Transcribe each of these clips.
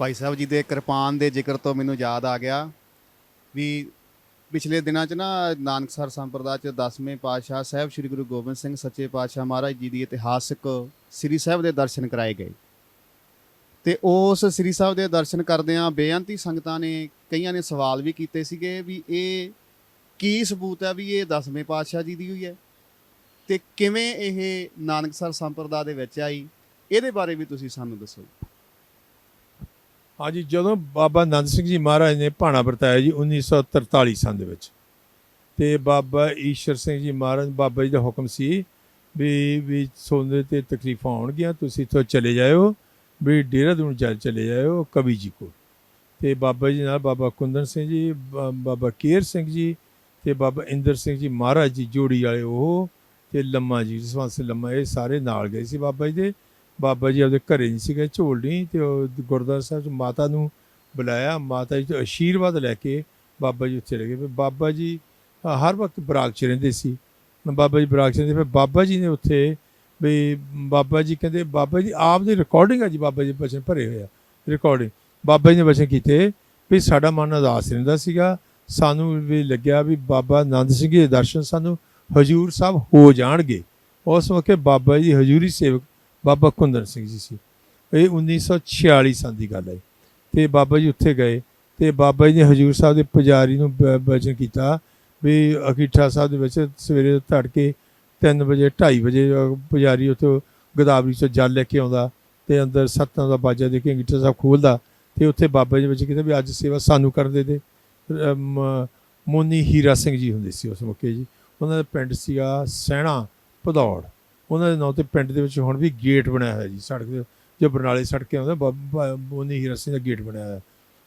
ਭਾਈ ਸਾਹਿਬ ਜੀ ਦੇ ਕਿਰਪਾਨ ਦੇ ਜ਼ਿਕਰ ਤੋਂ ਮੈਨੂੰ ਯਾਦ ਆ ਗਿਆ ਵੀ ਪਿਛਲੇ ਦਿਨਾਂ 'ਚ ਨਾ ਨਾਨਕਸਰ ਸੰਪਰਦਾ 'ਚ 10ਵੇਂ ਪਾਤਸ਼ਾਹ ਸਾਹਿਬ ਸ੍ਰੀ ਗੁਰੂ ਗੋਬਿੰਦ ਸਿੰਘ ਸੱਚੇ ਪਾਤਸ਼ਾਹ ਮਹਾਰਾਜ ਜੀ ਦੀ ਇਤਿਹਾਸਕ ਸ੍ਰੀ ਸਾਹਿਬ ਦੇ ਦਰਸ਼ਨ ਕਰਾਏ ਗਏ। ਤੇ ਉਸ ਸ੍ਰੀ ਸਾਹਿਬ ਦੇ ਦਰਸ਼ਨ ਕਰਦਿਆਂ ਬੇਅੰਤੀ ਸੰਗਤਾਂ ਨੇ ਕਈਆਂ ਨੇ ਸਵਾਲ ਵੀ ਕੀਤੇ ਸੀਗੇ ਵੀ ਇਹ ਕੀ ਸਬੂਤ ਹੈ ਵੀ ਇਹ 10ਵੇਂ ਪਾਤਸ਼ਾਹ ਜੀ ਦੀ ਹੋਈ ਹੈ? ਤੇ ਕਿਵੇਂ ਇਹ ਨਾਨਕਸਰ ਸੰਪਰਦਾ ਦੇ ਵਿੱਚ ਆਈ? ਇਹਦੇ ਬਾਰੇ ਵੀ ਤੁਸੀਂ ਸਾਨੂੰ ਦੱਸੋ। ਹਾਂਜੀ, ਜਦੋਂ ਬਾਬਾ ਨੰਦ ਸਿੰਘ ਜੀ ਮਹਾਰਾਜ ਨੇ ਭਾਣਾ ਵਰਤਾਇਆ ਜੀ 1943 ਸੰਨ ਦੇ ਵਿੱਚ, ਤੇ ਬਾਬਾ ਈਸ਼ਰ ਸਿੰਘ ਜੀ ਮਹਾਰਾਜ, ਬਾਬਾ ਜੀ ਦਾ ਹੁਕਮ ਸੀ ਵੀ ਵੀ ਸੋਨੇ ਤੇ ਤਕਲੀਫਾਂ ਆਉਣਗੀਆਂ, ਤੁਸੀਂ ਇੱਥੋਂ ਚਲੇ ਜਾਇਓ, ਵੀ ਦੇਹਰਾਦੂਨ ਚੱਲ ਚਲੇ ਜਾਇਓ ਕਵੀ ਜੀ ਕੋਲ। ਤੇ ਬਾਬਾ ਜੀ ਨਾਲ ਬਾਬਾ ਕੁੰਦਨ ਸਿੰਘ ਜੀ, ਬਾ- ਬਾਬਾ ਕੇਰ ਸਿੰਘ ਜੀ, ਤੇ ਬਾਬਾ ਇੰਦਰ ਸਿੰਘ ਜੀ ਮਹਾਰਾਜ ਜੀ ਜੋੜੀ ਵਾਲੇ ਉਹ, ਤੇ ਲੰਮਾ ਜੀ, ਜਸਵੰਤ ਸਿੰਘ ਲੰਮਾ, ਇਹ ਸਾਰੇ ਨਾਲ ਗਏ ਸੀ ਬਾਬਾ ਜੀ ਦੇ। ਬਾਬਾ ਜੀ ਆਪਦੇ ਘਰੇ ਨਹੀਂ ਸੀਗੇ ਝੋਲਣੀ ਤੇ ਉਹ ਗੁਰਦੁਆਰਾ ਸਾਹਿਬ ਚ ਮਾਤਾ ਨੂੰ ਬੁਲਾਇਆ, ਮਾਤਾ ਜੀ ਤੋਂ ਆਸ਼ੀਰਵਾਦ ਲੈ ਕੇ ਬਾਬਾ ਜੀ ਉੱਥੇ ਚਲੇ ਫਿਰ ਬਾਬਾ ਜੀ ਹਰ ਵਕਤ ਬਰਾਗ ਚ ਰਹਿੰਦੇ ਸੀ। ਬਾਬਾ ਜੀ ਬਰਾਗ ਚ ਰਹਿੰਦੇ, ਫਿਰ ਬਾਬਾ ਜੀ ਨੇ ਉੱਥੇ ਵੀ ਬਾਬਾ ਜੀ ਕਹਿੰਦੇ, ਬਾਬਾ ਜੀ ਆਪ ਦੀ ਰਿਕਾਰਡਿੰਗ ਆ ਜੀ, ਬਾਬਾ ਜੀ ਬਚਨ ਭਰੇ ਹੋਏ ਆ ਰਿਕਾਰਡਿੰਗ ਬਾਬਾ ਜੀ ਨੇ ਬਚਨ ਕੀਤੇ ਵੀ ਸਾਡਾ ਮਨ ਉਦਾਸ ਰਹਿੰਦਾ ਸੀਗਾ। ਸਾਨੂੰ ਵੀ ਲੱਗਿਆ ਵੀ ਬਾਬਾ ਆਨੰਦ ਸਿੰਘ ਜੀ ਦੇ ਦਰਸ਼ਨ ਸਾਨੂੰ ਹਜੂਰ ਸਾਹਿਬ ਹੋ ਜਾਣਗੇ। ਉਸ ਵਕਤ ਬਾਬਾ ਜੀ ਹਜੂਰੀ ਸੇਵਕ ਬਾਬਾ ਕੁੰਦਨ ਸਿੰਘ ਜੀ ਸੀ। ਇਹ 1946 ਸਾਲ ਦੀ ਗੱਲ ਹੈ। ਤੇ ਬਾਬਾ ਜੀ ਉੱਥੇ ਗਏ ਤੇ ਬਾਬਾ ਜੀ ਨੇ ਹਜੂਰ ਸਾਹਿਬ ਦੇ ਪੁਜਾਰੀ ਨੂੰ ਬ- ਬਚਨ ਕੀਤਾ ਵੀ ਅਕੀਠਾ ਸਾਹਿਬ ਦੇ ਵਿੱਚ ਸਵੇਰੇ ਤੜਕੇ 3 ਵਜੇ 2:30 ਵਜੇ ਪੁਜਾਰੀ ਉੱਥੋਂ ਗੋਦਾਵਰੀ ਤੋਂ ਜਲ ਲੈ ਕੇ ਆਉਂਦਾ ਤੇ ਅੰਦਰ ਸੱਤਾਂ ਦਾ ਬਾਜਾ ਦੇ ਕੇ ਅੰਗੀਠਾ ਸਾਹਿਬ ਖੋਲਦਾ ਤੇ ਉੱਥੇ ਬਾਬਾ ਜੀ ਵਿੱਚ ਕਹਿੰਦੇ ਵੀ ਅੱਜ ਸੇਵਾ ਸਾਨੂੰ ਕਰਨ ਦੇ ਦੇ। ਮੋਨੀ ਹੀਰਾ ਸਿੰਘ ਜੀ ਹੁੰਦੇ ਸੀ ਉਸ ਮੌਕੇ ਜੀ। ਉਹਨਾਂ ਦਾ ਪਿੰਡ ਸੀਗਾ ਸਹਿਣਾ ਭਦੌੜ। ਉਹਨਾਂ ਦੇ ਨਾਂ ਤੇ ਪਿੰਡ ਦੇ ਵਿੱਚ ਹੁਣ ਵੀ ਗੇਟ ਬਣਿਆ ਹੋਇਆ ਜੀ, ਸੜਕ ਦੇ ਜੋ ਬਰਨਾਲੇ ਸੜਕੇ ਆਉਂਦਾ ਬਾਬਾ ਮੋਨੀ ਹੀਰਾ ਸਿੰਘ ਦਾ ਗੇਟ ਬਣਿਆ ਹੋਇਆ।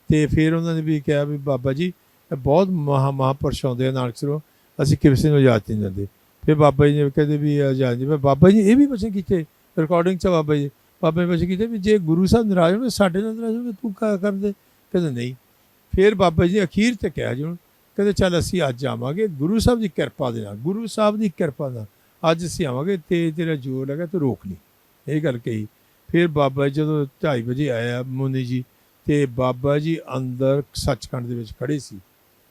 ਤੇ ਫਿਰ ਉਹਨਾਂ ਨੇ ਵੀ ਕਿਹਾ ਵੀ ਬਾਬਾ ਜੀ ਬਹੁਤ ਮਹਾ, ਮਹਾਂਪੁਰਸ਼ ਆਉਂਦੇ ਆ ਨਾਨਕ ਨਾਨਕਸਰੋਂ ਅਸੀਂ ਕਿਸੇ ਨੂੰ ਇਜਾਜ਼ਤ ਨਹੀਂ ਦਿੰਦੇ। ਫਿਰ ਬਾਬਾ ਜੀ ਨੇ ਕਹਿੰਦੇ ਵੀ ਇਜਾਜ਼ਤ ਨਹੀਂ ਬਾਬਾ ਜੀ ਇਹ ਵੀ ਬਚਨ ਕੀਤੇ ਰਿਕਾਰਡਿੰਗ ਚ ਬਾਬਾ ਜੀ ਬਾਬਾ ਜੀ ਬਚਨ ਕੀਤੇ ਵੀ ਜੇ ਗੁਰੂ ਸਾਹਿਬ ਨਾਰਾਜ਼ ਹੋਣਗੇ, ਸਾਡੇ ਨਾਲ ਨਾਰਾਜ਼ ਹੋਣਗੇ, ਤੂੰ ਕਾ ਕਰਦੇ ਕਹਿੰਦੇ ਨਹੀਂ। ਫਿਰ ਬਾਬਾ ਜੀ ਅਖੀਰ ਤੇ ਕਿਹਾ ਜੀ ਹੁਣ ਕਹਿੰਦੇ ਚੱਲ ਅਸੀਂ ਅੱਜ ਆਵਾਂਗੇ, ਗੁਰੂ ਸਾਹਿਬ ਦੀ ਕਿਰਪਾ ਦੇ ਨਾਲ, ਗੁਰੂ ਸਾਹਿਬ ਦੀ ਕਿਰਪਾ ਨਾਲ। ਅੱਜ ਅਸੀਂ ਆਵਾਂਗੇ ਤੇ ਤੇਰਾ ਜੋਰ ਲਗਾ ਤੂੰ ਰੋਕ ਨਹੀਂ ਇਹ ਗੱਲ ਕਹੀ। ਫਿਰ ਬਾਬਾ ਜੀ ਜਦੋਂ 2:30 ਵਜੇ ਆਇਆ ਮੁੰਨੀ ਜੀ ਤੇ ਬਾਬਾ ਜੀ ਅੰਦਰ ਸੱਚਖੰਡ ਦੇ ਵਿੱਚ ਖੜੇ ਸੀ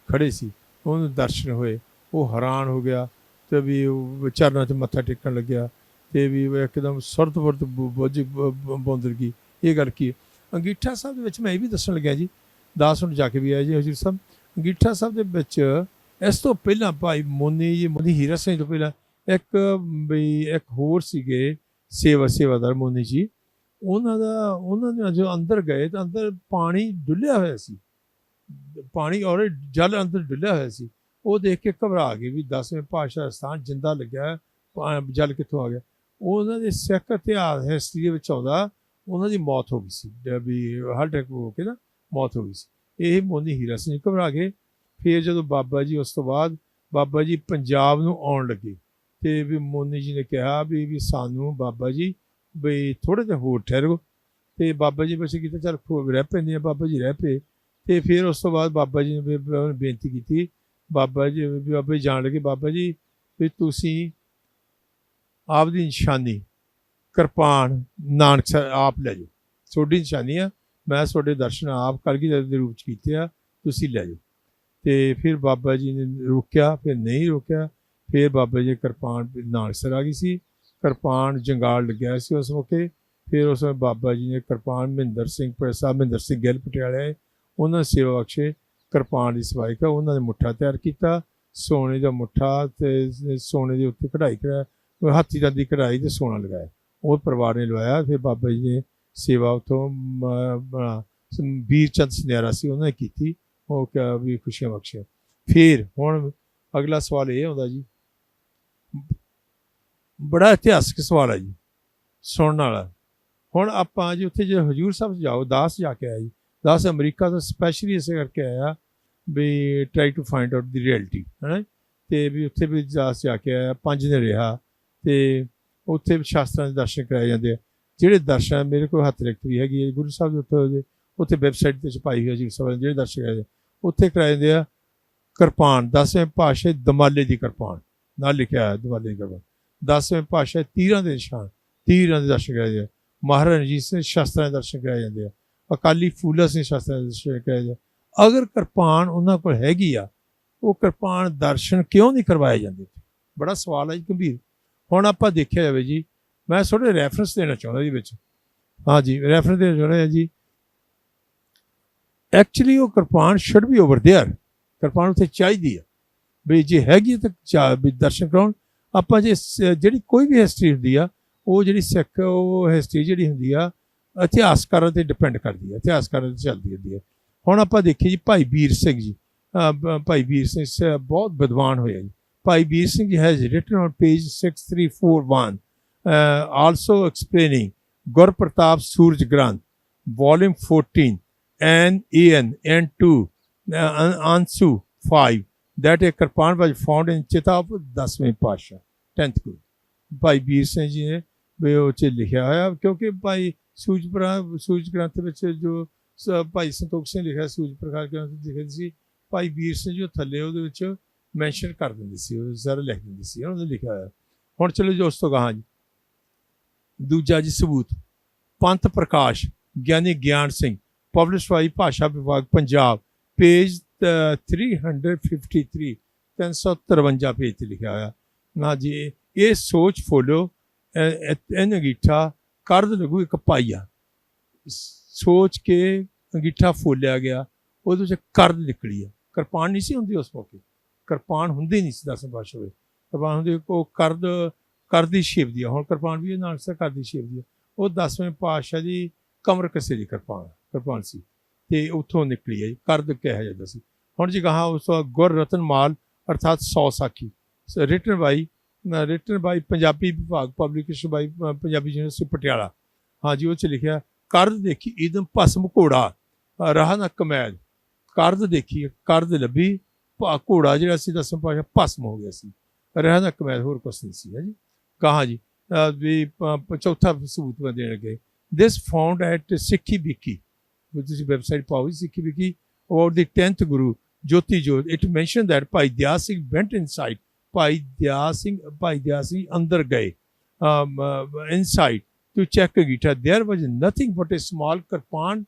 ਖੜੇ ਸੀ। ਉਹਨੂੰ ਦਰਸ਼ਨ ਹੋਏ। ਉਹ ਹੈਰਾਨ ਹੋ ਗਿਆ ਤੇ ਵੀ ਉਹ ਚਰਨਾਂ 'ਚ ਮੱਥਾ ਟੇਕਣ ਲੱਗਿਆ ਤੇ ਵੀ ਇੱਕਦਮ ਸੁਰਤ ਵਰਤ ਬੁੱਝ ਬੋਂਦਰ ਗਈ। ਇਹ ਗੱਲ ਕੀ ਅੰਗੀਠਾ ਸਾਹਿਬ ਦੇ ਵਿੱਚ ਮੈਂ ਇਹ ਵੀ ਦੱਸਣ ਲੱਗਿਆ ਜੀ, ਦਾਸ ਹੁਣ ਜਾ ਕੇ ਵੀ ਆਇਆ ਜੀ ਹਜੂਰ ਸਾਹਿਬ। ਅੰਗੀਠਾ ਸਾਹਿਬ ਦੇ ਵਿੱਚ ਇਸ ਤੋਂ ਪਹਿਲਾਂ ਭਾਈ ਮੋਨੀ ਜੀ, ਮੋਨੀ ਹੀਰਾ ਸਿੰਘ ਤੋਂ ਪਹਿਲਾਂ ਇੱਕ ਵੀ ਇੱਕ ਹੋਰ ਸੀਗੇ ਸੇਵਾ ਸੇਵਾਦਾਰ ਮੋਨੀ ਜੀ, ਉਹਨਾਂ ਦਾ, ਉਹਨਾਂ ਨੇ ਜੋ ਅੰਦਰ ਗਏ ਤਾਂ ਅੰਦਰ ਪਾਣੀ ਡੁੱਲਿਆ ਹੋਇਆ ਸੀ। ਪਾਣੀ ਔਰ ਜਲ ਅੰਦਰ ਡੁੱਲਿਆ ਹੋਇਆ ਸੀ। ਉਹ ਦੇਖ ਕੇ ਘਬਰਾ ਗਏ ਵੀ 10ਵੇਂ ਪਾਤਸ਼ਾਹ ਸਥਾਨ ਜਿੰਦਾ ਲੱਗਿਆ ਜਲ ਕਿੱਥੋਂ ਆ ਗਿਆ। ਉਹਨਾਂ ਦੇ ਸਿੱਖ ਇਤਿਹਾਸ, ਹਿਸਟਰੀ ਦੇ ਵਿੱਚ ਆਉਂਦਾ, ਉਹਨਾਂ ਦੀ ਮੌਤ ਹੋ ਗਈ ਸੀ। ਵੀ ਹਾਰਟ ਅਟੈਕ ਹੋ ਕੇ ਨਾ ਮੌਤ ਹੋ ਗਈ ਸੀ। ਇਹ ਮੋਨੀ ਹੀਰਾ ਸਿੰਘ ਘਬਰਾ ਗਏ। ਫਿਰ ਜਦੋਂ ਬਾਬਾ ਜੀ ਉਸ ਤੋਂ ਬਾਅਦ ਬਾਬਾ ਜੀ ਪੰਜਾਬ ਨੂੰ ਆਉਣ ਲੱਗੇ। ਤੇ ਵੀ ਮੋਨੀ ਜੀ ਨੇ ਕਿਹਾ ਵੀ ਵੀ ਸਾਨੂੰ ਬਾਬਾ ਜੀ ਵੀ ਥੋੜੇ ਜਿਹਾ ਹੋਰ ਠਹਿਰੋ। ਤੇ ਬਾਬਾ ਜੀ ਬਸ ਕੀਤਾ, ਚੱਲ ਖੋ ਰਹਿ ਪੈਂਦੇ ਆ, ਬਾਬਾ ਜੀ ਰਹਿ ਪਏ। ਤੇ ਫਿਰ ਉਸ ਤੋਂ ਬਾਅਦ ਬਾਬਾ ਜੀ ਨੇ ਵੀ- ਬੇਨਤੀ ਕੀਤੀ, ਬਾਬਾ ਜੀ, ਵੀ ਬਾਬਾ ਜੀ ਜਾਣ ਲੱਗੇ, ਬਾਬਾ ਜੀ, ਵੀ ਤੁਸੀਂ ਆਪ ਦੀ ਨਿਸ਼ਾਨੀ, ਕਿਰਪਾਨ, ਨਾਨਕ ਆਪ ਲੈ ਜਾਓ। ਤੁਹਾਡੀ ਨਿਸ਼ਾਨੀ ਆ, ਮੈਂ ਤੁਹਾਡੇ ਦਰਸ਼ਨ ਆਪ ਕਲਗੀ ਦੇ ਰੂਪ ਚ ਕੀਤੇ ਆ, ਤੁਸੀਂ ਲੈ ਜਾਓ। ਤੇ ਫਿਰ ਬਾਬਾ ਜੀ ਨੇ ਰੋਕਿਆ, ਫਿਰ ਨਹੀਂ ਰੋਕਿਆ। ਫਿਰ ਬਾਬਾ ਜੀ ਦੀ ਕਿਰਪਾਨ ਨਾਨਕਸਰ ਆ ਗਈ ਸੀ, ਕਿਰਪਾਨ ਜੰਗਾਲ ਲੱਗਿਆ ਸੀ ਉਸ ਮੌਕੇ। ਫਿਰ ਉਸ ਸਮੇਂ ਬਾਬਾ ਜੀ ਨੇ ਕਿਰਪਾਨ ਮਹਿੰਦਰ ਸਿੰਘ ਪ੍ਰਸਾਦ ਮਹਿੰਦਰ ਸਿੰਘ ਗਿੱਲ ਪਟਿਆਲੇ, ਉਹਨਾਂ ਨੇ ਸੇਵਾ ਬਖਸ਼ੇ, ਕਿਰਪਾਨ ਦੀ ਸਵਾਈ ਕਾ ਉਹਨਾਂ ਨੇ ਮੁੱਠਾ ਤਿਆਰ ਕੀਤਾ। ਸੋਨੇ ਦਾ ਮੁੱਠਾ ਤੇ ਸੋਨੇ ਦੇ ਉੱਤੇ ਕਢਾਈ ਕਰਾਇਆ ਉਹ ਹਾਥੀ ਦਾ ਦੀ ਕਢਾਈ ਤੇ ਸੋਨਾ ਲਗਾਇਆ। ਉਹ ਪਰਿਵਾਰ ਨੇ ਲਵਾਇਆ, ਫਿਰ ਬਾਬਾ ਜੀ ਨੇ ਸੇਵਾ ਉਥੋਂ ਵੀਰ ਚੰਦ ਸਨਿਆਰਾ ਸੀ, ਉਹਨਾਂ ਨੇ ਕੀਤੀ। ਉਹ ਕਿਹਾ ਵੀ ਖੁਸ਼ੀਆਂ ਬਖਸ਼ਿਆ। ਫਿਰ ਹੁਣ ਅਗਲਾ ਸਵਾਲ ਇਹ ਆਉਂਦਾ ਜੀ ਬੜਾ ਇਤਿਹਾਸਕ ਸਵਾਲ ਹੈ ਜੀ, ਸੁਣਨ ਵਾਲਾ। ਹੁਣ ਆਪਾਂ ਜੀ ਉੱਥੇ ਜੇ ਹਜੂਰ ਸਾਹਿਬ ਜਾਓ, ਦਾਸ ਜਾ ਕੇ ਆਇਆ ਜੀ ਦਾਸ ਅਮਰੀਕਾ ਤੋਂ ਸਪੈਸ਼ਲੀ ਇਸੇ ਕਰਕੇ ਆਇਆ we try to find out the reality ਹੈ ਤੇ ਵੀ ਉੱਥੇ ਵੀ ਦਾਸ ਜਾ ਕੇ ਆਇਆ, ਪੰਜ ਦਿਨ ਰਿਹਾ ਤੇ ਉੱਥੇ ਵੀ ਸ਼ਾਸਤਰਾਂ ਦੇ ਦਰਸ਼ਨ ਕਰਾਏ ਜਾਂਦੇ ਆ। ਜਿਹੜੇ ਦਰਸ਼ਨ ਮੇਰੇ ਕੋਲ ਹੱਥ ਲਿਖਤ ਵੀ ਹੈਗੀ ਹੈ ਗੁਰੂ ਸਾਹਿਬ ਦੇ ਉੱਤੇ ਉਹਦੇ, ਉੱਥੇ ਵੈਬਸਾਈਟ ਤੇ ਛਪਾਈ ਹੋਈ ਹੈ ਜੀ ਸਭ ਜਿਹੜੇ ਦਰਸ਼ਨ ਕਰਾਏ ਉੱਥੇ ਕਰਾਏ ਜਾਂਦੇ ਆ ਕਿਰਪਾਨ ਦਸਵੇਂ ਪਾਸ਼ੇ ਦਮਾਲੇ ਦੀ ਕਿਰਪਾਨ। ਨਾਲ ਲਿਖਿਆ ਹੈ ਦਮਾਲੇ ਦੀ ਕਿਰਪਾਨ ਦਸਵੇਂ ਪਾਸ਼ੇ ਤੀਰਾਂ ਦੇ ਨਿਸ਼ਾਨ ਤੀਰਾਂ ਦੇ ਦਰਸ਼ਨ ਕਰਾਏ ਜਾਂਦੇ ਆ ਮਹਾਰਾਜ ਰਣਜੀਤ ਸਿੰਘ ਸ਼ਾਸਤਰਾਂ ਦੇ ਦਰਸ਼ਨ ਕਰਾਏ ਜਾਂਦੇ ਆ ਅਕਾਲੀ ਫੂਲਾ ਸਿੰਘ ਸ਼ਾਸਤਰ ਦੇ ਕਿਹਾ ਜਾ ਅਗਰ ਕਿਰਪਾਨ ਉਹਨਾਂ ਕੋਲ ਹੈਗੀ ਆ ਉਹ ਕਿਰਪਾਨ ਦਰਸ਼ਨ ਕਿਉਂ ਨਹੀਂ ਕਰਵਾਏ ਜਾਂਦੇ ਬੜਾ ਸਵਾਲ ਹੈ ਜੀ ਗੰਭੀਰ ਹੁਣ ਆਪਾਂ ਦੇਖਿਆ ਜਾਵੇ ਜੀ ਮੈਂ ਥੋੜੇ ਰੈਫਰੈਂਸ ਦੇਣਾ ਚਾਹੁੰਦਾ ਜੀ ਵਿੱਚ ਹਾਂ ਜੀ ਰੈਫਰੈਂਸ ਦੇਣਾ ਚਾਹੁੰਦਾ ਹਾਂ ਜੀ ਐਕਚੁਅਲੀ ਉਹ kirpan should be over there kirpan ਉੱਥੇ ਚਾਹੀਦੀ ਆ ਵੀ ਜੇ ਹੈਗੀ ਤਾਂ ਚਾ ਵੀ ਦਰਸ਼ਨ ਕਰਾਉਣ। ਆਪਾਂ ਜੇ ਜਿਹੜੀ ਕੋਈ ਵੀ ਹਿਸਟਰੀ ਹੁੰਦੀ ਆ ਉਹ ਜਿਹੜੀ ਸਿੱਖ ਉਹ ਹਿਸਟਰੀ ਜਿਹੜੀ ਹੁੰਦੀ ਆ ਇਤਿਹਾਸਕਾਰਾਂ ਤੇ ਡਿਪੈਂਡ ਕਰਦੀ ਆ ਇਤਿਹਾਸਕਾਰਾਂ ਤੇ ਚੱਲਦੀ ਹੁੰਦੀ ਹੈ ਹੁਣ ਆਪਾਂ ਦੇਖੀਏ ਜੀ ਭਾਈ ਵੀਰ ਸਿੰਘ ਜੀ। ਭਾਈ ਵੀਰ ਸਿੰਘ ਸ- ਬਹੁਤ ਵਿਦਵਾਨ ਹੋਇਆ ਜੀ। Bhai Vir Singh ji has written on page 6341 also explaining Gurpratap Suraj Granth volume 14 and en and 2 uh, ansu 5 that a kirpan was found in chitab 10ਵੇਂ ਪਾਤਸ਼ਾਹ 10th ਗੁਰੂ ਭਾਈ ਵੀਰ ਸਿੰਘ ਜੀ ਨੇ ਵੀ ਉਹ ਚ ਲਿਖਿਆ ਹੋਇਆ ਕਿਉਂਕਿ ਭਾਈ ਸੂਰਜਪੁਰਾ ਸੂਰਜ ਗ੍ਰੰਥ ਵਿੱਚ ਜੋ ਭਾਈ ਸੰਤੋਖ ਸਿੰਘ ਲਿਖਿਆ ਸੂਰਜ ਪ੍ਰਕਾਸ਼ ਗ੍ਰੰਥ ਵਿੱਚ ਲਿਖਿਆ ਸੀ ਭਾਈ ਵੀਰ ਸਿੰਘ ਜੀ ਉਹ ਥੱਲੇ ਉਹਦੇ ਵਿੱਚ ਮੈਂਸ਼ਨ ਕਰ ਦਿੰਦੇ ਸੀ ਉਹ ਜ਼ਰਾ ਲਿਖ ਦਿੰਦੇ ਸੀ ਉਹਨਾਂ ਨੇ ਲਿਖਿਆ ਹੋਇਆ ਹੁਣ ਚਲੋ ਜੋ ਉਸ ਤੋਂ ਕਹਾਂ ਜੀ ਦੂਜਾ ਜੀ ਸਬੂਤ ਪੰਥ ਪ੍ਰਕਾਸ਼ ਗਿਆਨੀ ਗਿਆਨ ਸਿੰਘ ਪਬਲਿਸ਼ ਬਾਈ ਭਾਸ਼ਾ ਵਿਭਾਗ ਪੰਜਾਬ ਪੇਜ 353 353 ਪੇਜ ਤੇ ਲਿਖਿਆ ਹੋਇਆ। ਨਾ ਜੀ, ਇਹ ਸੋਚ ਫੋਲੋ, ਇਹ ਅੰਗੀਠਾ ਕਰਦ ਲਗੂ ਇੱਕ ਪਾਈਆ ਸੋਚ ਕੇ ਅੰਗੀਠਾ ਫੋਲਿਆ ਗਿਆ, ਉਹਦੇ ਵਿੱਚ ਕਰਦ ਨਿਕਲੀ ਆ। ਕਿਰਪਾਨ ਨਹੀਂ ਸੀ ਹੁੰਦੀ ਉਸ ਮੌਕੇ। ਕਿਰਪਾਨ ਹੁੰਦੀ ਨਹੀਂ ਸੀ ਦਸਮ ਪਾਸ਼ਾ ਵਿੱਚ ਕਿਰਪਾਨ ਹੁੰਦੀ, ਉਹ ਕਰਦ, ਕਰਦੀ ਸ਼ੇਪ ਦੀ ਆ। ਹੁਣ ਕਿਰਪਾਨ ਵੀ ਇਹ ਨਾਲ ਸਰ ਕਰ ਸ਼ੇਪ ਦੀ ਆ। ਉਹ 10ਵੇਂ ਪਾਤਸ਼ਾਹ ਦੀ ਕਮਰ ਕਸੇ ਦੀ ਕਿਰਪਾਨ ਕਿਰਪਾਨ ਸੀ। ਤੇ ਉੱਥੋਂ ਨਿਕਲੀ ਹੈ ਜੀ। ਕਰਦ ਕਿਹਾ ਜਾਂਦਾ ਸੀ ਹੁਣ ਜੀ ਕਹਾ ਉਸ ਤੋਂ ਬਾਅਦ ਗੁਰ ਰਤਨ ਮਾਲ ਅਰਥਾਤ 100 ਸਾਖੀ। Written by written by Punjabi ਵਿਭਾਗ publication by Punjabi university Patiala. ਹਾਂਜੀ ਉਹ ਚ ਲਿਖਿਆ ਕਰਦ ਦੇਖੀ ਇਦਮ ਭਸਮ ਘੋੜਾ ਰਾਹ ਨਾ ਕਮੈਦ ਕਰਦ ਦੇਖੀ ਕਰਦ ਲੱਭੀ ਭਾ ਘੋੜਾ ਜਿਹੜਾ ਸੀ ਦਸਮ ਪਾਸ਼ਾ ਭਸਮ ਹੋ ਗਿਆ ਸੀ। ਰਾਹ ਨਾ ਕਮੈਦ ਹੋਰ ਕੁਛ ਨਹੀਂ ਸੀ ਹੈ ਜੀ। ਕਹਾ ਜੀ ਵੀ ਚੌਥਾ ਸਬੂਤ ਮੈਂ ਦੇਣ ਲੱਗੇ। ਦਿਸ ਫਾਊਂਡ ਐਟ ਸਿੱਖੀ ਵਿਕੀ which is website ਪਾਓ ਜੀ, ਸਿੱਖੀ ਵਿਕੀ about the 10th guru jyoti jyot it mentioned that ਭਾਈ ਦਿਆ ਸਿੰਘ went inside ਭਾਈ ਦਿਆ ਸਿੰਘ ਭਾਈ ਦਿਆ ਸਿੰਘ ਅੰਦਰ ਗਏ um, uh, inside to check Angita there was nothing but a small kirpan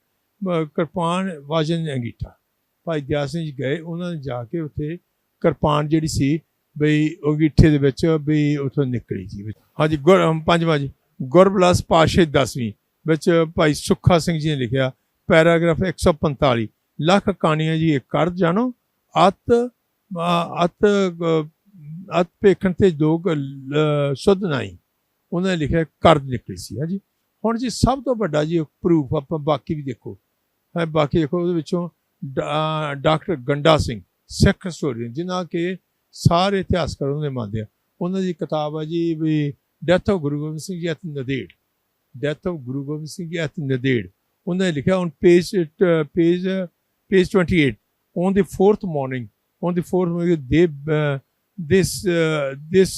uh, kirpan was in Angita ਭਾਈ ਦਿਆ ਸਿੰਘ ਜੀ ਗਏ ਉਹਨਾਂ ਨੇ ਜਾ ਕੇ ਉੱਥੇ ਕਿਰਪਾਨ ਜਿਹੜੀ ਸੀ ਬਈ ਉਹ ਗਿੱਠੇ ਦੇ ਵਿੱਚ ਵੀ ਉਥੋਂ ਨਿਕਲੀ ਸੀ ਹਾਂਜੀ ਗੁਰ ਅਮ ਪੰਜਵਾਂ ਜੀ ਗੁਰਬਲਾਸ ਪਾਸ਼ੇ 10ਵੀਂ ਵਿੱਚ ਭਾਈ ਸੁੱਖਾ ਸਿੰਘ ਜੀ ਨੇ ਲਿਖਿਆ ਪੈਰਾਗ੍ਰਾਫ 145 ਲੱਖ ਕਹਾਣੀਆਂ ਜੀ ਇਹ ਕਰ ਜਾਣੋ। ਅਤ ਅ, ਅਤ ਅ, ਅਤ ਪੇਖਣ ਤੇ ਜੋਗ ਲ- ਸੁਧ ਨਹੀਂ। ਉਹਨਾਂ ਨੇ ਲਿਖਿਆ ਕਰਦ ਨਿਕਲੀ ਸੀ ਹਾਂਜੀ। ਹੁਣ ਜੀ ਸਭ ਤੋਂ ਵੱਡਾ ਜੀ ਪ੍ਰੂਫ ਆਪਾਂ ਬਾਕੀ ਵੀ ਦੇਖੋ। ਹੈ ਬਾਕੀ ਦੇਖੋ ਉਹਦੇ ਵਿੱਚੋਂ ਡਾ- ਡਾਕਟਰ ਗੰਡਾ ਸਿੰਘ ਸਿੱਖ ਹਿਸਟੋਰੀਅਨ ਜਿਨ੍ਹਾਂ ਕੇ ਸਾਰੇ ਇਤਿਹਾਸਕਾਰ ਉਹਨੇ ਮੰਨਦੇ ਆ। ਉਹਨਾਂ ਦੀ ਕਿਤਾਬ ਆ ਜੀ ਵੀ death of Guru Gobind Singh ji at Nanded. Death of Guru Gobind Singh ji at Nanded. ਉਹਨਾਂ ਨੇ ਲਿਖਿਆ on page page page 28 on the fourth morning on the fourth morning ਦੇ ਦਿਸ ਦਿਸ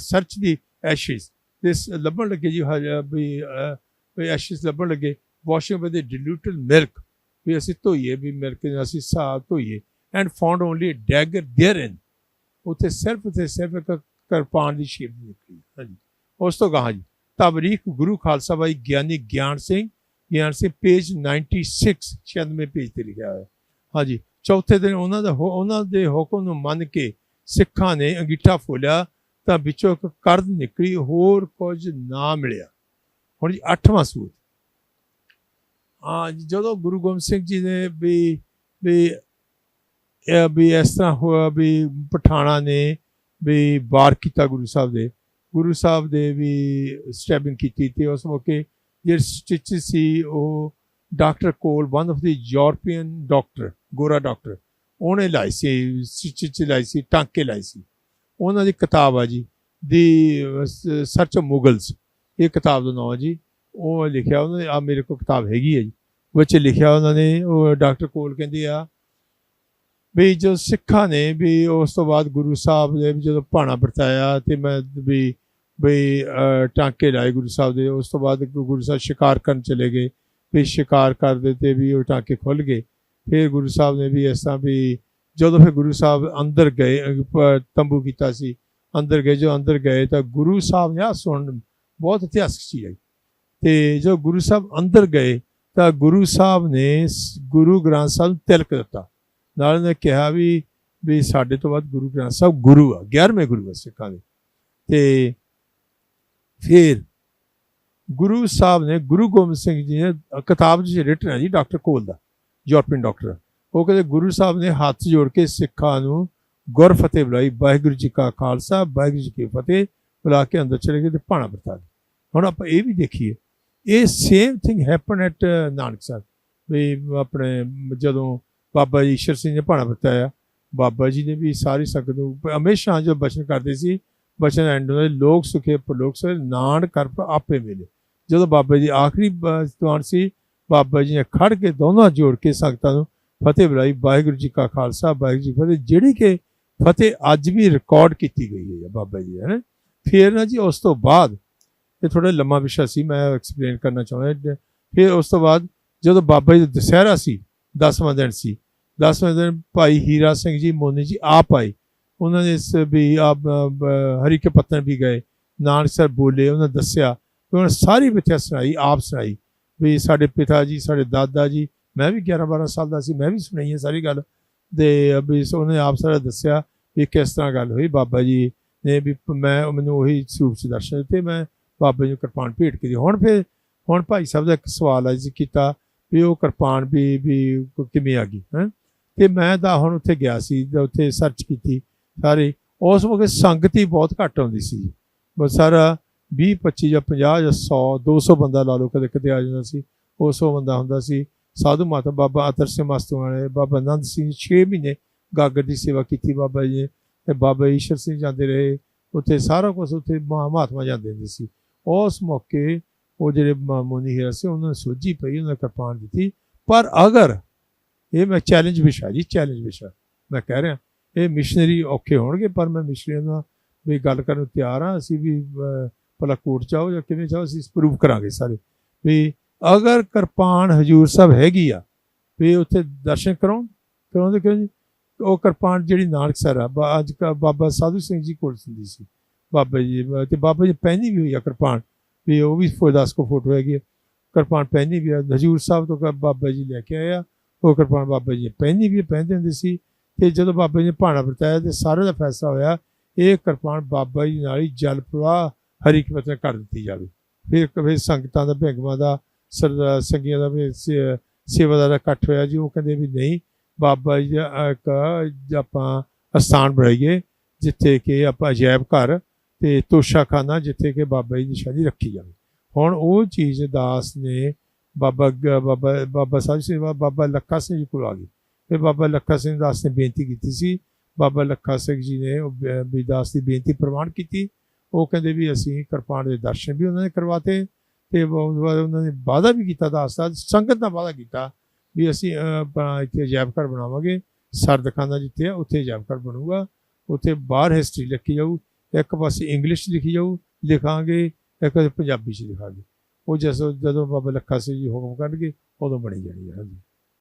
ਸਰਚ ਦੀ ਐਸ਼ਿਸ ਦਿਸ ਲੱਭਣ ਲੱਗੇ ਜੀ ਹ- ਵੀ ਅਹ, ਵੀ ashes ਲੱਭਣ ਲੱਗੇ ਵਾਸ਼ਿੰਗ ਵਿਦ ਡਿਲੂਟਡ ਮਿਲਕ ਵੀ ਅਸੀਂ ਧੋਈਏ ਵੀ ਮਿਲਕ ਅਸੀਂ ਸਾਹ ਧੋਈਏ and found only dagger there in ਉੱਥੇ ਸਿਰਫ ਤੇ ਸਿਰਫ ਇੱਕ ਕਿਰਪਾਨ ਦੀ ਸ਼ੇਪ ਨਿਕਲੀ ਹਾਂਜੀ ਉਸ ਤੋਂ ਗਾਹਾਂ ਜੀ ਤਬਰੀਕ ਗੁਰੂ ਖਾਲਸਾ ਬਾਈ ਗਿਆਨੀ ਗਿਆਨ ਸਿੰਘ ਗਿਆਨ ਸਿੰਘ ਪੇਜ 96 96 ਪੇਜ ਤੇ ਲਿਖਿਆ ਹੋਇਆ ਹਾਂਜੀ। ਚੌਥੇ ਦਿਨ ਉਹਨਾਂ ਦਾ ਹੁ- ਉਹਨਾਂ ਦੇ ਹੁਕਮ ਨੂੰ ਮੰਨ ਕੇ ਸਿੱਖਾਂ ਨੇ ਅੰਗੀਠਾ ਫੋਲਿਆ ਤਾਂ ਵਿੱਚੋਂ ਇੱਕ ਕਰਦ ਨਿਕਲੀ, ਹੋਰ ਕੁਝ ਨਾ ਮਿਲਿਆ। ਹੁਣ ਜੀ ਅੱਠਵਾਂ ਸੂਤ। ਹਾਂ ਜਦੋਂ ਗੁਰੂ ਗੋਬਿੰਦ ਸਿੰਘ ਜੀ ਨੇ ਵੀ ਵੀ ਇਹ ਵੀ ਇਸ ਤਰ੍ਹਾਂ ਹੋਇਆ ਵੀ ਪਠਾਣਾ ਨੇ ਵੀ ਵਾਰ ਕੀਤਾ ਗੁਰੂ ਸਾਹਿਬ ਦੇ। ਗੁਰੂ ਸਾਹਿਬ ਦੇ ਵੀ ਸਟੈਬਿੰਗ ਕੀਤੀ ਤੇ ਉਸ ਮੌਕੇ ਜਿਹੜੇ ਸਟਿਚ ਸੀ ਉਹ ਡਾਕਟਰ ਕੋਲ one of the European doctor ਗੋਰਾ ਡਾਕਟਰ ਉਹਨੇ ਲਾਈ ਸੀ ਸਟਿਚ ਲਾਈ ਸੀ, ਟਾਂਕੇ ਲਾਈ ਸੀ। ਉਹਨਾਂ ਦੀ ਕਿਤਾਬ ਆ ਜੀ ਦੀ ਸਰਚ ਆਫ ਮੁਗਲਸ ਇਹ ਕਿਤਾਬ ਦਾ ਨਾਮ ਹੈ ਜੀ। ਉਹ ਲਿਖਿਆ ਉਹਨਾਂ ਨੇ, ਆ ਮੇਰੇ ਕੋਲ ਕਿਤਾਬ ਹੈਗੀ ਹੈ ਜੀ। ਵਿੱਚ ਲਿਖਿਆ ਉਹਨਾਂ ਨੇ, ਉਹ ਡਾਕਟਰ ਕੋਲ ਕਹਿੰਦੇ ਆ, ਵੀ ਜੋ ਸਿੱਖਾਂ ਨੇ, ਵੀ ਉਸ ਤੋਂ ਬਾਅਦ ਗੁਰੂ ਸਾਹਿਬ ਨੇ ਵੀ ਜਦੋਂ ਭਾਣਾ ਵਰਤਾਇਆ ਤੇ ਮੈਂ ਵੀ ਵੀ ਟਾਂਕੇ ਲਾਏ ਗੁਰੂ ਸਾਹਿਬ ਦੇ, ਉਸ ਤੋਂ ਬਾਅਦ ਗੁਰੂ ਸਾਹਿਬ ਸ਼ਿਕਾਰ ਕਰਨ ਚਲੇ ਗਏ। ਵੀ ਸ਼ਿਕਾਰ ਕਰਦੇ ਤੇ ਵੀ ਉਹ ਟਾਂਕੇ ਖੁੱਲ ਗਏ। ਫਿਰ ਗੁਰੂ ਸਾਹਿਬ ਨੇ ਵੀ ਇਸ ਤਰ੍ਹਾਂ ਵੀ ਜਦੋਂ ਫਿਰ ਗੁਰੂ ਸਾਹਿਬ ਅੰਦਰ ਗਏ ਤੰਬੂ ਕੀਤਾ ਸੀ, ਅੰਦਰ ਗਏ ਜੋ ਅੰਦਰ ਗਏ ਤਾਂ ਗੁਰੂ ਸਾਹਿਬ ਨੇ ਆ ਸੁਣ ਬਹੁਤ ਇਤਿਹਾਸਕ ਚੀਜ਼ ਹੈ ਤੇ ਜੋ ਗੁਰੂ ਸਾਹਿਬ ਅੰਦਰ ਗਏ ਤਾਂ ਗੁਰੂ ਸਾਹਿਬ ਨੇ ਗੁਰੂ ਗ੍ਰੰਥ ਸਾਹਿਬ ਨੂੰ ਤਿਲਕ ਦਿੱਤਾ। ਨਾਲ ਨੇ ਕਿਹਾ ਵੀ ਵੀ ਸਾਡੇ ਤੋਂ ਬਾਅਦ ਗੁਰੂ ਗ੍ਰੰਥ ਸਾਹਿਬ ਗੁਰੂ ਆ 11ਵੇਂ ਗੁਰੂ ਆ ਸਿੱਖਾਂ ਦੇ। ਤੇ ਫਿਰ ਗੁਰੂ ਸਾਹਿਬ ਨੇ, ਗੁਰੂ ਗੋਬਿੰਦ ਸਿੰਘ ਜੀ ਨੇ ਕਿਤਾਬ ਜਿਹੀ ਰਿਟਨ ਹੈ ਜੀ, ਡਾਕਟਰ ਕੋਲ ਦਾ, ਯੂਰਪੀਅਨ ਡਾਕਟਰ। ਉਹ ਕਹਿੰਦੇ, ਗੁਰੂ ਸਾਹਿਬ ਨੇ ਹੱਥ ਜੋੜ ਕੇ ਸਿੱਖਾਂ ਨੂੰ ਗੁਰ ਫਤਿਹ ਬੁਲਾਈ, ਵਾਹਿਗੁਰੂ ਜੀ ਕਾ ਖਾਲਸਾ, ਵਾਹਿਗੁਰੂ ਜੀ ਕੀ ਫਤਿਹ, ਬੁਲਾ ਕੇ ਅੰਦਰ ਚਲੇ ਗਏ ਤੇ ਭਾਣਾ ਵਰਤਾ ਗਏ ਹੁਣ ਆਪਾਂ ਇਹ ਵੀ ਦੇਖੀਏ, ਇਹ same thing happen at Nanaksar ਵੀ ਆਪਣੇ ਜਦੋਂ ਬਾਬਾ ਜੀ ਈਸ਼ਰ ਸਿੰਘ ਨੇ ਭਾਣਾ ਵਰਤਾਇਆ, ਬਾਬਾ ਜੀ ਨੇ ਵੀ ਸਾਰੀ ਸੰਗਤ ਨੂੰ, ਹਮੇਸ਼ਾ ਜੋ ਬਚਨ ਕਰਦੇ ਸੀ, ਬਚਨ ਐਂਡ ਦੇ ਲੋਕ ਸੁਖੇ, ਪਰਲੋਕ ਸੇ ਨਾਨ ਕਰਪ ਆਪੇ ਮਿਲੇ। ਜਦੋਂ ਬਾਬਾ ਜੀ ਆਖਰੀ ਦਵਾਨ ਸੀ, ਬਾਬਾ ਜੀ ਨੇ ਖੜ ਕੇ ਦੋਨਾਂ ਜੋੜ ਕੇ ਸੰਗਤਾਂ ਨੂੰ ਫਤਿਹ ਬੁਲਾਈ, ਵਾਹਿਗੁਰੂ ਜੀ ਕਾ ਖਾਲਸਾ, ਵਾਹਿਗੁਰੂ ਜੀ ਫਤਿਹ, ਜਿਹੜੀ ਕਿ ਫਤਿਹ ਅੱਜ ਵੀ ਰਿਕਾਰਡ ਕੀਤੀ ਗਈ ਹੈ ਬਾਬਾ ਜੀ ਹੈ ਨਾ ਫਿਰ ਨਾ ਜੀ ਉਸ ਤੋਂ ਬਾਅਦ, ਇਹ ਥੋੜਾ ਲੰਮਾ ਵਿਸ਼ਾ ਸੀ, ਮੈਂ ਐਕਸਪਲੇਨ ਕਰਨਾ ਚਾਹੁੰਦਾ ਫਿਰ ਉਸ ਤੋਂ ਬਾਅਦ ਜਦੋਂ ਬਾਬਾ ਜੀ ਦਾ ਦੁਸਹਿਰਾ ਸੀ 10ਵਾਂ ਦਿਨ ਸੀ 10ਵੇਂ ਦਿਨ ਭਾਈ ਹੀਰਾ ਸਿੰਘ ਜੀ, ਮੋਨੀ ਜੀ ਆਪ ਆਏ। ਉਹਨਾਂ ਨੇ ਇਸ ਵੀ ਆਪ ਹਰੀ ਕੇ ਪੱਤਨ ਵੀ ਗਏ। ਨਾਨਕ ਸਰ ਬੋਲੇ, ਉਹਨਾਂ ਦੱਸਿਆ ਉਹਨਾਂ ਨੇ ਸਾਰੀ ਮਿੱਥਿਆ ਸੁਣਾਈ, ਆਪ ਸੁਣਾਈ ਵੀ ਸਾਡੇ ਪਿਤਾ ਜੀ, ਸਾਡੇ ਦਾਦਾ ਜੀ, ਮੈਂ ਵੀ 11 12 ਸਾਲ ਦਾ ਸੀ, ਮੈਂ ਵੀ ਸੁਣਾਈ ਹੈ ਸਾਰੀ ਗੱਲ ਤੇ ਵੀ ਉਹਨੇ ਆਪ ਸਾਰਾ ਦੱਸਿਆ ਵੀ ਕਿਸ ਤਰ੍ਹਾਂ ਗੱਲ ਹੋਈ। ਬਾਬਾ ਜੀ ਨੇ ਵੀ ਮੈਂ ਮੈਨੂੰ ਉਹੀ ਸਰੂਪ ਚ ਦਰਸ਼ਨ ਦਿੱਤੇ, ਮੈਂ ਬਾਬੇ ਨੂੰ ਕਿਰਪਾਨ ਭੇਟ ਕੀਤੀ। ਹੁਣ ਫਿਰ ਹੁਣ ਭਾਈ ਸਾਹਿਬ ਦਾ ਇੱਕ ਸਵਾਲ ਹੈ ਜੀ ਕੀਤਾ ਵੀ ਉਹ ਕਿਰਪਾਨ ਵੀ ਵੀ ਕਿਵੇਂ ਆ ਗਈ, ਹੈ? ਤੇ ਮੈਂ ਤਾਂ ਹੁਣ ਉੱਥੇ ਗਿਆ ਸੀ ਉੱਥੇ ਸਰਚ ਕੀਤੀ ਸਾਰੇ, ਉਸ ਵਕਤ ਸੰਗਤ ਹੀ ਬਹੁਤ ਘੱਟ ਆਉਂਦੀ ਸੀ। ਬਸ ਸਾਰਾ 20 25 ਜਾਂ 50 ਜਾਂ 100 200 ਬੰਦਾ ਲਾ ਲਓ, ਕਦੇ ਕਦੇ ਆ ਜਾਂਦਾ ਸੀ, ਉਹ 100 ਬੰਦਾ ਹੁੰਦਾ ਸੀ। ਸਾਧੂ ਮਾਤਾ ਬਾਬਾ ਅਤਰ ਸਿੰਘ ਮਸਤੂਆਂ ਨੇ ਬਾਬਾ ਆਨੰਦ ਸਿੰਘ 6 ਮਹੀਨੇ ਗਾਗਰ ਦੀ ਸੇਵਾ ਕੀਤੀ ਬਾਬਾ ਜੀ ਨੇ ਤੇ ਬਾਬਾ ਈਸ਼ਰ ਸਿੰਘ ਜਾਂਦੇ ਰਹੇ। ਉੱਥੇ ਸਾਰਾ ਕੁਝ ਉੱਥੇ ਮਹਾ- ਮਹਾਤਮਾ ਜਾਂਦੇ ਹੁੰਦੇ ਸੀ। ਉਸ ਮੌਕੇ ਉਹ ਜਿਹੜੇ ਮ- ਮੁਨੀ ਹੀਰਾ ਸੀ, ਉਹਨਾਂ ਨੂੰ ਸੋਝੀ ਪਈ, ਉਹਨਾਂ ਨੇ ਕਿਰਪਾਨ ਦਿੱਤੀ। ਪਰ ਅਗਰ ਇਹ ਮੈਂ ਚੈਲੰਜ ਵਿਸ਼ਾ ਜੀ ਚੈਲੰਜ ਵਿਸ਼ਾ ਮੈਂ ਕਹਿ ਰਿਹਾ, ਇਹ ਮਿਸ਼ਨਰੀ ਔਖੇ ਹੋਣਗੇ, ਪਰ ਮੈਂ ਮਿਸ਼ਨਰੀਆਂ ਨਾਲ ਵੀ ਗੱਲ ਕਰਨ ਨੂੰ ਤਿਆਰ ਹਾਂ। ਅਸੀਂ ਵੀ ਭਲਾ ਕੋਰਟ ਚਾਹੋ ਜਾਂ ਕਿਵੇਂ ਚਾਹੋ ਅਸੀਂ ਪ੍ਰੂਵ ਕਰਾਂਗੇ ਸਾਰੇ। ਵੀ ਅਗਰ ਕਿਰਪਾਨ ਹਜੂਰ ਸਾਹਿਬ ਹੈਗੀ ਆ ਵੀ ਉੱਥੇ ਦਰਸ਼ਨ ਕਰਾਉਣ ਕਰਾਉਂਦੇ ਕਿਉਂ ਜੀ? ਉਹ ਕਿਰਪਾਨ ਜਿਹੜੀ ਨਾਨਕਸਰ ਆ ਬਾ- ਅੱਜ ਕਾ ਬਾਬਾ ਸਾਧੂ ਸਿੰਘ ਜੀ ਕੋਲ ਹੁੰਦੀ ਸੀ। ਬਾਬਾ ਜੀ ਅਹ, ਤੇ ਬਾਬਾ ਜੀ ਪਹਿਨੀ ਵੀ ਹੋਈ ਆ ਕਿਰਪਾਨ ਵੀ ਉਹ ਵੀ ਫੋਦਾਸ ਕੋ ਫੋਟੋ ਹੈਗੀ ਆ। ਕਿਰਪਾਨ ਪਹਿਨੀ ਵੀ ਆ ਹਜੂਰ ਸਾਹਿਬ ਤੋਂ ਕ- ਬਾਬਾ ਜੀ ਲੈ ਕੇ ਆਇਆ ਉਹ ਕਿਰਪਾਨ ਬਾਬਾ ਜੀ ਪਹਿਨੀ ਵੀ ਪਹਿਨਦੇ ਹੁੰਦੇ ਸੀ। ਤੇ ਜਦੋਂ ਬਾਬਾ ਜੀ ਨੇ ਭਾਣਾ ਵਰਤਾਇਆ ਤੇ ਸਾਰੇ ਦਾ ਫੈਸਲਾ ਹੋਇਆ ਇਹ ਕਿਰਪਾਨ ਬਾਬਾ ਜੀ ਨਾਲ ਹੀ ਜਲ ਪ੍ਰਵਾਹ ਹਰੀ ਕੀ ਪਤਨ ਕਰ ਦਿੱਤੀ ਜਾਵੇ। ਫਿਰ ਕਵੇ ਸੰਗਤਾਂ ਦਾ ਭਿੰਗਵਾਂ ਦਾ, ਸਰਦਾਰ, ਸੰਗੀਆਂ ਦਾ ਵੀ ਸੇ- ਸੇਵਾਦਾਰ ਇਕੱਠ ਹੋਇਆ ਜੀ। ਉਹ ਕਹਿੰਦੇ ਵੀ ਨਹੀਂ, ਬਾਬਾ ਜੀ ਦਾ ਇੱਕ ਆਪਾਂ ਅਸਥਾਨ ਬਣਾਈਏ, ਜਿੱਥੇ ਕਿ ਆਪਾਂ ਅਜਾਇਬ ਘਰ ਤੇ ਤੋਸ਼ਾਖਾਨਾ ਜਿੱਥੇ ਕਿ ਬਾਬਾ ਜੀ ਦੀ ਸ਼ਾਦੀ ਰੱਖੀ ਜਾਵੇ। ਹੁਣ ਉਹ ਚੀਜ਼ ਦਾਸ ਨੇ ਬਾਬਾ ਬਾਬਾ ਬਾਬਾ ਸਾਹਿਬ ਸਿੰਘ ਬਾਬਾ ਲੱਖਾ ਸਿੰਘ ਜੀ ਕੋਲ ਆ ਗਈ ਫਿਰ ਬਾਬਾ ਲੱਖਾ ਸਿੰਘ ਦਾਸ ਨੇ ਬੇਨਤੀ ਕੀਤੀ ਸੀ। ਬਾਬਾ ਲੱਖਾ ਸਿੰਘ ਜੀ ਨੇ ਉਹ ਬ- ਵੀ ਦਾਸ ਦੀ ਬੇਨਤੀ ਪ੍ਰਵਾਨ ਕੀਤੀ। ਉਹ ਕਹਿੰਦੇ ਵੀ ਅਸੀਂ ਕਿਰਪਾਨ ਦੇ ਦਰਸ਼ਨ ਵੀ ਉਹਨਾਂ ਨੇ ਕਰਵਾਤੇ ਤੇ ਉਹ ਬਾਅਦ ਉਹਨਾਂ ਨੇ ਵਾਅਦਾ ਵੀ ਕੀਤਾ, ਦਾਸ ਦਾ ਸੰਗਤ ਦਾ ਵਾਅਦਾ ਕੀਤਾ ਵੀ ਅਸੀਂ ਇੱਥੇ ਅਜਾਇਬ ਘਰ ਬਣਾਵਾਂਗੇ, ਸਰਦਖਾਨਾ ਜਿੱਥੇ ਆ, ਉੱਥੇ ਅਜਾਇਬ ਘਰ ਬਣੂਗਾ, ਉੱਥੇ ਬਾਹਰ ਹਿਸਟਰੀ ਲਿਖੀ ਜਾਊ, ਇੱਕ ਪਾਸੇ ਇੰਗਲਿਸ਼ 'ਚ ਲਿਖੀ ਜਾਊ, ਲਿਖਾਂਗੇ, ਇੱਕ ਪਾਸੇ ਪੰਜਾਬੀ 'ਚ ਲਿਖਾਂਗੇ। ਉਹ ਜਦੋਂ ਜਦੋਂ ਬਾਬਾ ਲੱਖਾ ਸਿੰਘ ਜੀ ਹੁਕਮ ਕਰਨਗੇ, ਉਦੋਂ ਬਣੀ ਜਾਣੀ ਹੈ ਹਾਂਜੀ।